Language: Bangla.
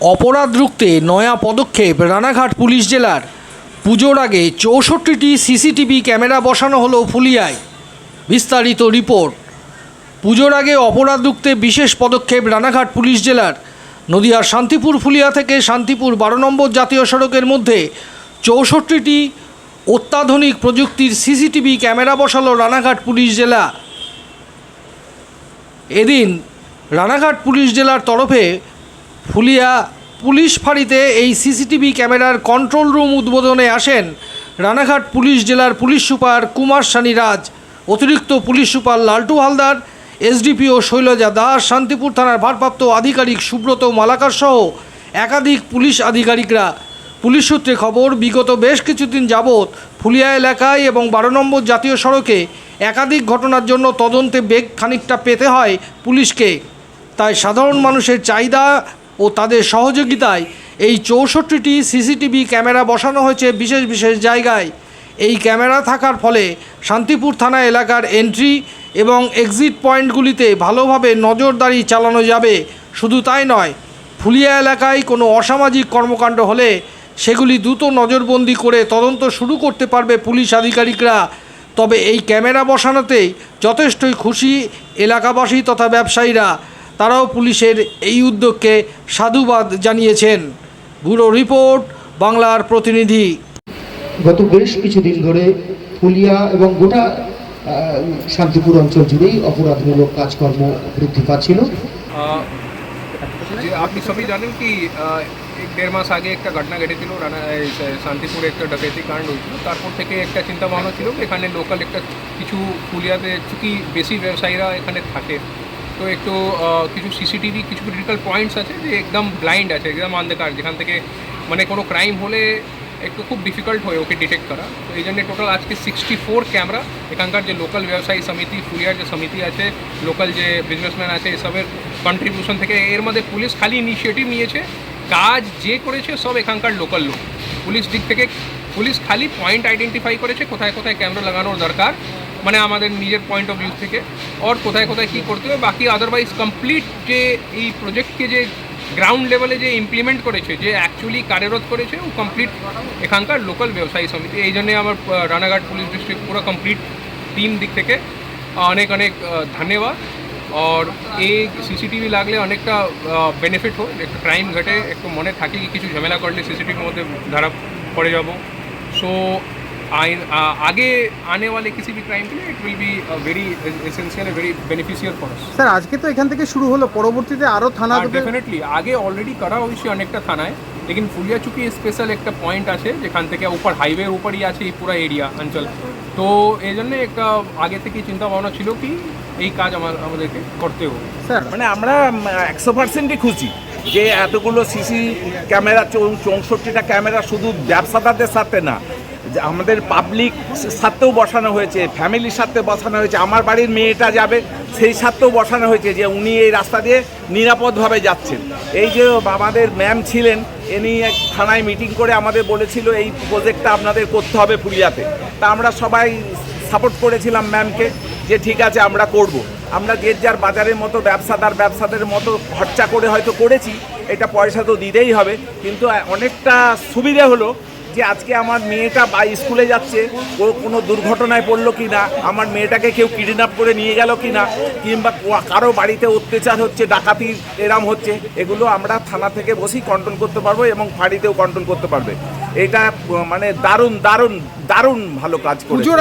অপরাধ রুখতে নয়া পদক্ষেপ রানাঘাট পুলিশ জেলার। পুজোর আগে চৌষট্টিটি সিসিটিভি ক্যামেরা বসানো হলো ফুলিয়ায়। বিস্তারিত রিপোর্ট। পুজোর আগে অপরাধ রুখতে বিশেষ পদক্ষেপ রানাঘাট পুলিশ জেলার। নদিয়ার শান্তিপুর ফুলিয়া থেকে শান্তিপুর বারো নম্বর জাতীয় সড়কের মধ্যে চৌষট্টিটি অত্যাধুনিক প্রযুক্তির সিসিটিভি ক্যামেরা বসালো রানাঘাট পুলিশ জেলা। এদিন রানাঘাট পুলিশ জেলার তরফে ফুলিয়া পুলিশ ফাঁড়িতে এই সিসিটিভি ক্যামেরার কন্ট্রোল রুম উদ্বোধনে আসেন রানাঘাট পুলিশ জেলার পুলিশ সুপার কুমার সানি রাজ অতিরিক্ত police super Laltu Haldar SDPO Shailaja Das, Shantipur থানার ভারপ্রাপ্ত আধিকারিক সুব্রত মালাকার সহ একাধিক পুলিশ আধিকারিকরা। পুলিশ সূত্রে খবর, বিগত বেশ কিছুদিন যাবৎ ফুলিয়া এলাকায় এবং বারো নম্বর জাতীয় সড়কে একাধিক ঘটনার জন্য তদন্তে বেগ খানিকটা পেতে হয় পুলিশকে। তাই সাধারণ মানুষের চাহিদা ও তাদের সহযোগিতায় এই চৌষট্টিটি সিসিটিভি ক্যামেরা বসানো হয়েছে বিশেষ বিশেষ জায়গায়। এই ক্যামেরা থাকার ফলে শান্তিপুর থানা এলাকার এন্ট্রি এবং এক্সিট পয়েন্টগুলিতে ভালোভাবে নজরদারি চালানো যাবে। শুধু তাই নয়, ফুলিয়া এলাকায় কোনো অসামাজিক কর্মকাণ্ড হলে সেগুলি দ্রুত নজরবন্দি করে তদন্ত শুরু করতে পারবে পুলিশ আধিকারিকরা। তবে এই ক্যামেরা বসানোতেই যথেষ্টই খুশি এলাকাবাসী তথা ব্যবসায়ীরা। তারাও পুলিশের এই উদ্যোগকে সাধুবাদ জানিয়েছেন। ব্যুরো রিপোর্ট বাংলার প্রতিনিধি। গত বেশ কিছুদিন ধরে ফুলিয়া এবং গোটা শান্তিপুর অঞ্চল জুড়েই অপরাধমূলক কাজকর্ম বৃদ্ধি পাচ্ছিল। আপনি সবই জানেন কি এক দেড় মাস আগে একটা ঘটনা ঘটেছিল রানা শান্তিপুরে একটা ডাকাতি কাণ্ড হয়েছিল। তারপর থেকে একটা চিন্তা ভাবনা ছিল এখানে লোকাল একটা কিছু পুলিয়াতে চুকি বেশি ব্যবসায়ীরা এখানে থাকে। তো একটু কিছু সিসিটিভি কিছু ক্রিটিক্যাল পয়েন্টস আছে যে একদম ব্লাইন্ড আছে, একদম অন্ধকার, যেখান থেকে মানে কোনো ক্রাইম হলে একটু খুব ডিফিকাল্ট হয় ওকে ডিটেক্ট করা। তো এই জন্য টোটাল আজকে সিক্সটি ফোর ক্যামেরা এখানকার যে লোকাল ব্যবসায়ী সমিতি ফুলিয়ার যে সমিতি আছে লোকাল যে বিজনেসম্যান আছে, এসবের কন্ট্রিবিউশন থেকে এর মধ্যে পুলিশ খালি ইনিশিয়েটিভ নিয়েছে, কাজ যে করেছে সব এখানকার লোকাল লোক। পুলিশ দিক থেকে পুলিশ খালি পয়েন্ট আইডেন্টিফাই করেছে কোথায় কোথায় ক্যামেরা লাগানোর দরকার। মানে আমাদের নিজের পয়েন্ট অফ ভিউ থেকে ওর কোথায় কোথায় কী করতে হবে, বাকি আদারওয়াইজ কমপ্লিট যে এই প্রজেক্টকে যে গ্রাউন্ড লেভেলে যে ইমপ্লিমেন্ট করেছে, যে অ্যাকচুয়ালি কার্যরত করেছে, ও কমপ্লিট এখানকার লোকাল ব্যবসায়ী সমিতি। এই জন্যে আমার রানাঘাট পুলিশ ডিস্ট্রিক্ট পুরো কমপ্লিট টিম দিক থেকে অনেক অনেক ধন্যবাদ। আর এই সিসিটিভি লাগলে অনেকটা বেনিফিট হয়, একটু ক্রাইম ঘটে, একটু মনে থাকে কিছু ঝামেলা করলে সিসিটিভির মধ্যে ধরা পড়ে যাব। সো आगे आने वाले किसी भी क्राइम के लिए it will be very essential very beneficial for us sir আজকে তো এখান থেকে শুরু হলো পরবর্তীতে আরো থানা আর ডেফিনেটলি আগে অলরেডি করা হয়েছে অনেকটা থানায় লেকিন ফুলিয়া চুকি স্পেশাল একটা পয়েন্ট আছে যেখান থেকে উপর হাইওয়ের উপরই আছে এই পুরো এরিয়া অঞ্চল তো এই জন্য একটা আগে থেকে চিন্তা ভাবনা ছিল কি এই কাজ আমার আমাদেরকে করতে হবে স্যার মানে আমরা একশো পার্সেন্টই খুশি যে এতগুলো সিসি ক্যামেরা চৌ- চৌষট্টিটা ক্যামেরা শুধু ব্যবসাদারদের সাথে না যে আমাদের পাবলিক সাথেও বসানো হয়েছে ফ্যামিলির সাথে বসানো হয়েছে, আমার বাড়ির মেয়েটা যাবে, সেই সাথেও বসানো হয়েছে যে উনি এই রাস্তা দিয়ে নিরাপদভাবে যাচ্ছেন এই যে আমাদের ম্যাম ছিলেন এক থানায় মিটিং করে আমাদের বলেছিল এই প্রজেক্টটা আপনাদের করতে হবে পুরিয়াতে তা আমরা সবাই সাপোর্ট করেছিলাম ম্যামকে যে ঠিক আছে, আমরা করব। আমরা যে যার বাজারের মতো ব্যবসাদার ব্যবসাদের মতো খরচা করে হয়তো করেছি, এটা পয়সা তো দিতেই হবে, কিন্তু অনেকটা সুবিধে হলো যে আজকে আমার মেয়েটা বা স্কুলে যাচ্ছে, ও কোনো দুর্ঘটনায় পড়ল কি না আমার মেয়েটাকে কেউ কিডন্যাপ করে নিয়ে গেল কি না কিংবা কারও বাড়িতে অত্যাচার হচ্ছে, ডাকাতি এরাম হচ্ছে, এগুলো আমরা থানা থেকে বসেই কন্ট্রোল করতে পারব এবং ফাঁড়িতেও কন্ট্রোল করতে পারবে। এটা মানে দারুণ দারুণ দারুণ ভালো কাজ পুজোর